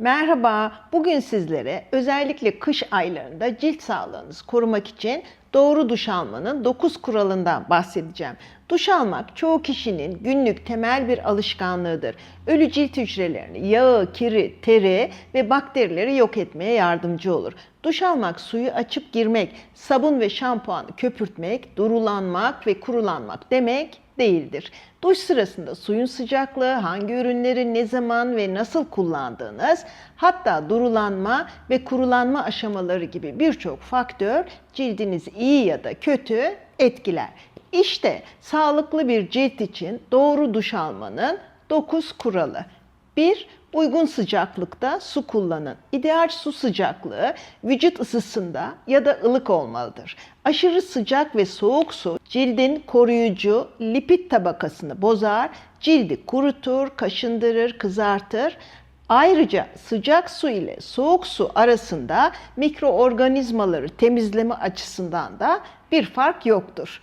Merhaba, bugün sizlere özellikle kış aylarında cilt sağlığınızı korumak için doğru duş almanın 9 kuralından bahsedeceğim. Duş almak çoğu kişinin günlük temel bir alışkanlığıdır. Ölü cilt hücrelerini, yağı, kiri, teri ve bakterileri yok etmeye yardımcı olur. Duş almak, suyu açıp girmek, sabun ve şampuanı köpürtmek, durulanmak ve kurulanmak demek değildir. Duş sırasında suyun sıcaklığı, hangi ürünleri ne zaman ve nasıl kullandığınız, hatta durulanma ve kurulanma aşamaları gibi birçok faktör cildinizi iyi ya da kötü etkiler. İşte sağlıklı bir cilt için doğru duş almanın 9 kuralı. 1. Uygun sıcaklıkta su kullanın. İdeal su sıcaklığı vücut ısısında ya da ılık olmalıdır. Aşırı sıcak ve soğuk su cildin koruyucu lipid tabakasını bozar, cildi kurutur, kaşındırır, kızartır. Ayrıca sıcak su ile soğuk su arasında mikroorganizmaları temizleme açısından da bir fark yoktur.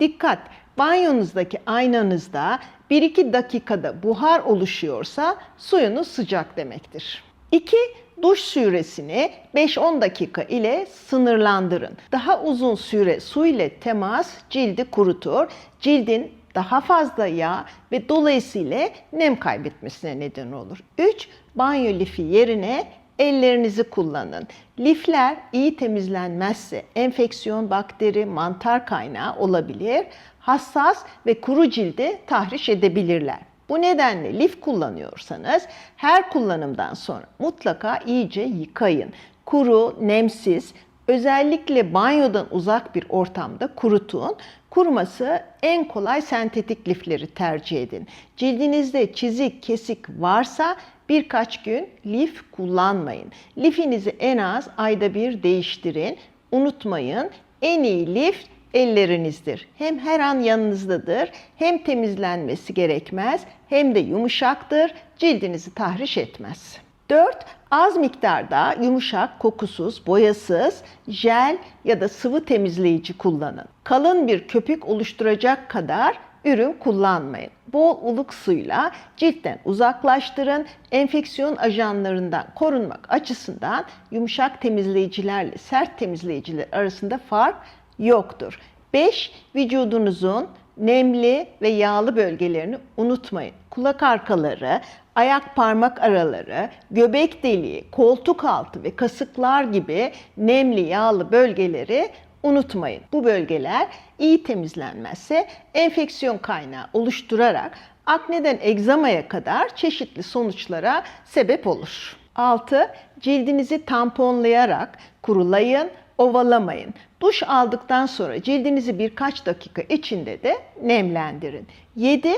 Dikkat! Banyonuzdaki aynanızda 1-2 dakikada buhar oluşuyorsa suyunuz sıcak demektir. 2. Duş süresini 5-10 dakika ile sınırlandırın. Daha uzun süre su ile temas cildi kurutur. Cildin daha fazla yağ ve dolayısıyla nem kaybetmesine neden olur. 3. Banyo lifi yerine ellerinizi kullanın. Lifler iyi temizlenmezse enfeksiyon, bakteri, mantar kaynağı olabilir. Hassas ve kuru cilde tahriş edebilirler. Bu nedenle lif kullanıyorsanız her kullanımdan sonra mutlaka iyice yıkayın. Kuru, nemsiz, özellikle banyodan uzak bir ortamda kurutun. Kuruması en kolay sentetik lifleri tercih edin. Cildinizde çizik, kesik varsa birkaç gün lif kullanmayın. Lifinizi en az ayda bir değiştirin. Unutmayın en iyi lif ellerinizdir. Hem her an yanınızdadır, hem temizlenmesi gerekmez, hem de yumuşaktır, cildinizi tahriş etmez. 4. Az miktarda yumuşak, kokusuz, boyasız, jel ya da sıvı temizleyici kullanın. Kalın bir köpük oluşturacak kadar ürün kullanmayın. Bol uluk suyla ciltten uzaklaştırın. Enfeksiyon ajanlarından korunmak açısından yumuşak temizleyicilerle sert temizleyiciler arasında fark yoktur. 5. Vücudunuzun nemli ve yağlı bölgelerini unutmayın. Kulak arkaları, ayak parmak araları, göbek deliği, koltuk altı ve kasıklar gibi nemli yağlı bölgeleri unutmayın. Bu bölgeler iyi temizlenmezse enfeksiyon kaynağı oluşturarak akneden egzamaya kadar çeşitli sonuçlara sebep olur. 6. Cildinizi tamponlayarak kurulayın, ovalamayın. Duş aldıktan sonra cildinizi birkaç dakika içinde de nemlendirin. 7.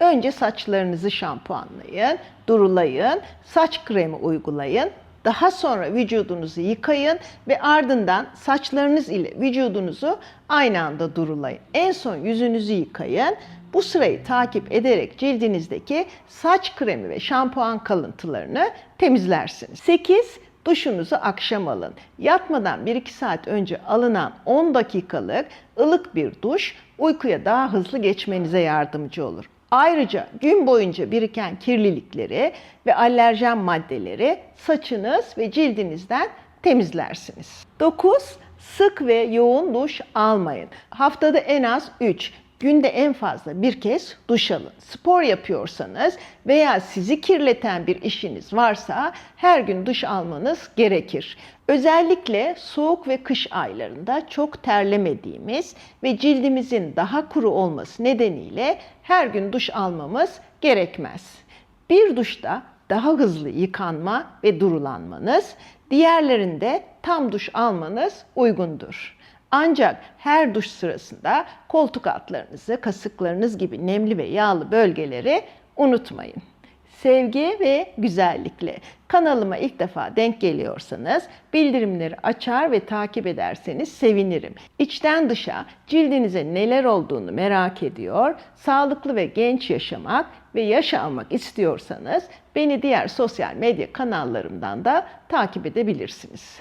Önce saçlarınızı şampuanlayın, durulayın, saç kremi uygulayın. Daha sonra vücudunuzu yıkayın ve ardından saçlarınız ile vücudunuzu aynı anda durulayın. En son yüzünüzü yıkayın. Bu sırayı takip ederek cildinizdeki saç kremi ve şampuan kalıntılarını temizlersiniz. 8. Duşunuzu akşam alın. Yatmadan 1-2 saat önce alınan 10 dakikalık ılık bir duş uykuya daha hızlı geçmenize yardımcı olur. Ayrıca gün boyunca biriken kirlilikleri ve alerjen maddeleri saçınız ve cildinizden temizlersiniz. 9. Sık ve yoğun duş almayın. Haftada en az 3, günde en fazla bir kez duş alın. Spor yapıyorsanız veya sizi kirleten bir işiniz varsa her gün duş almanız gerekir. Özellikle soğuk ve kış aylarında çok terlemediğimiz ve cildimizin daha kuru olması nedeniyle her gün duş almamız gerekmez. Bir duşta daha hızlı yıkanma ve durulanmanız, diğerlerinde tam duş almanız uygundur. Ancak her duş sırasında koltuk altlarınızı, kasıklarınız gibi nemli ve yağlı bölgeleri unutmayın. Sevgi ve güzellikle kanalıma ilk defa denk geliyorsanız bildirimleri açar ve takip ederseniz sevinirim. İçten dışa cildinize neler olduğunu merak ediyor, sağlıklı ve genç yaşamak ve yaş almak istiyorsanız beni diğer sosyal medya kanallarımdan da takip edebilirsiniz.